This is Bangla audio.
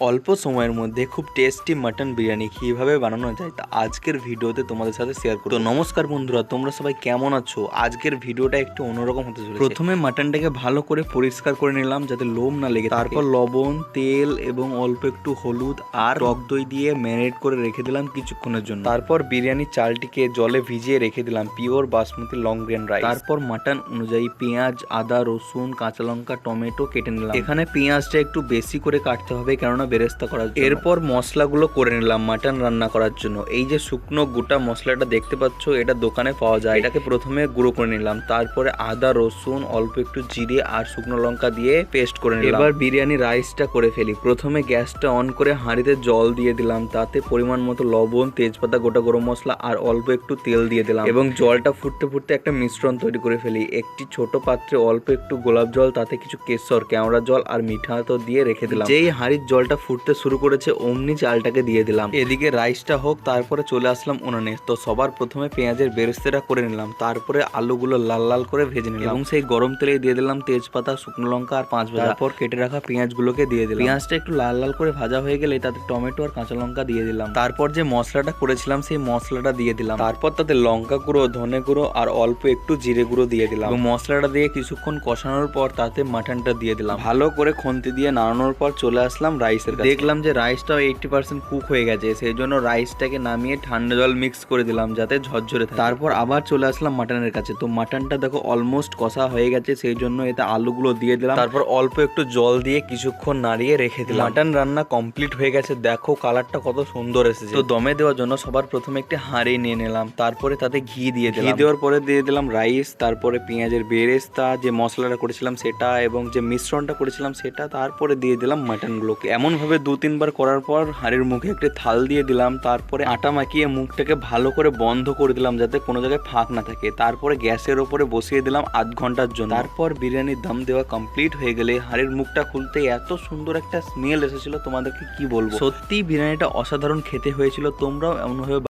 অল্প সময়ের মধ্যে খুব টেস্টি মাটন বিরিয়ানি কীভাবে বানানো যায় তা আজকের ভিডিওতে তোমাদের সাথে শেয়ার করব। তো নমস্কার বন্ধুরা তোমরা সবাই কেমন আছো? আজকের ভিডিওটা একটু অন্যরকম হতে চলেছে। প্রথমে মাটনটাকে ভালো করে পরিষ্কার করে নিলাম যাতে লোম না লেগে তারপর লবণ তেল এবং অল্প একটু হলুদ আর টক দই দিয়ে ম্যারিনেট করে রেখে দিলাম কিছুক্ষণের জন্য। তারপর বিরিয়ানির চালটিকে জলে ভিজিয়ে রেখে দিলাম pure basmati long grain rice তারপর মাটন অনুযায়ী পেঁয়াজ আদা রসুন কাঁচা লঙ্কা টমেটো কেটে নিলাম। এখানে পেঁয়াজটা একটু বেশি করে কাটতে হবে কেননা বেরেস্তা করার। এরপর মশলাগুলো করে নিলাম মাটন রান্না করার জন্য। এই যে শুকনো গোটা মশলাটা দেখতে পাচ্ছ এটা দোকানে পাওয়া যায়। এটাকে প্রথমে গুঁড়ো করে নিলাম তারপরে আদা রসুন অল্প একটু জিরে আর শুকনো লঙ্কা দিয়ে পেস্ট করে নিলাম। এবার বিরিয়ানি রাইসটা করে ফেলি। প্রথমে গ্যাসটা অন করে হাঁড়িতে জল দিয়ে দিলাম তাতে পরিমাণ মতো লবণ তেজপাতা গোটা গরম মশলা আর অল্প একটু তেল দিয়ে দিলাম। এবং জলটা ফুটতে ফুটতে একটা মিশ্রণ তৈরি করে ফেলি। একটি ছোট পাত্রে অল্প একটু গোলাপ জল তাতে কিছু কেশর কেওড়া জল আর মিঠা তো দিয়ে রেখে দিলাম। যেই হাঁড়ির জলটা ফুটতে শুরু করেছে, অমনি চালটাকে দিয়ে দিলাম। এদিকে রাইসটা হোক, তারপরে চলে আসলাম উনানে। তো সবার প্রথমে পেঁয়াজের বেরেস্তাটা করে নিলাম, তারপরে আলুগুলো লাল লাল করে ভেজে নিলাম। এবং সেই গরম তেলে দিয়ে দিলাম তেজপাতা, শুকনো লঙ্কা আর পাঁচ ভাজা। তারপর কেটে রাখা পেঁয়াজগুলোকে দিয়ে দিলাম। পেঁয়াজটা একটু লাল লাল করে ভাজা হয়ে গেলে তাতে টমেটো আর কাঁচা লঙ্কা দিয়ে দিলাম। তারপর যে মশলাটা করেছিলাম, সেই মশলাটা দিয়ে দিলাম। তারপর তাতে লঙ্কা গুঁড়ো, ধনে গুঁড়ো আর অল্প একটু জিরে গুঁড়ো দিয়ে দিলাম। এবং মশলাটা দিয়ে কিছুক্ষণ কষানোর পর তাতে মাটনটা দিয়ে দিলাম। ভালো করে খন্তি দিয়ে নাড়ানোর পর চলে আসলাম রাইসের দেখলাম যে রাইসটাও এইটটি পার্সেন্ট কুক হয়ে গেছে সেই জন্য রাইসটাকে নামিয়ে ঠান্ডা জল মিক্স করে দিলাম যাতে ঝরঝরে থাকে। তারপর আবার চলে আসলাম মাটনের কাছে। তো মাটনটা দেখো অলমোস্ট কষা হয়ে গেছে সেই জন্য এতে আলুগুলো দিয়ে দিলাম। তারপর অল্প একটু জল দিয়ে কিছুক্ষণ নাড়িয়ে রেখে দিলাম। মাটন রান্না কমপ্লিট হয়ে গেছে দেখো কালারটা কত সুন্দর এসেছে। তো দমে দেওয়ার জন্য সবার প্রথমে একটি হাঁড়ি নিয়ে নিলাম তারপরে তাতে ঘি দিয়ে দিলাম। ঘি দেওয়ার পরে দিয়ে দিলাম রাইস তারপরে পেঁয়াজের বেরেস্তা যে মশলাটা করেছিলাম সেটা এবং যে মিশ্রণটা করেছিলাম সেটা তারপরে দিয়ে দিলাম মাটনগুলোকে এমন ভাবে দু তিনবার করার পর হাঁড়ির মুখে একটি থাল দিয়ে দিলাম, তারপরে আটা মাখিয়ে মুখটাকে ভালো করে বন্ধ করে দিলাম যাতে কোনো জায়গায় ফাঁক না থাকে। তারপরে গ্যাসের ওপরে বসিয়ে দিলাম আধ ঘণ্টার জন্য। তারপর বিরিয়ানির দম দেওয়া কমপ্লিট হয়ে গেলে হাঁড়ির মুখটা খুলতে এত সুন্দর একটা স্মেল এসেছিল, তোমাদেরকে কি বলব? সত্যি বিরিয়ানিটা অসাধারণ খেতে হয়েছিল, তোমরাও এমনভাবে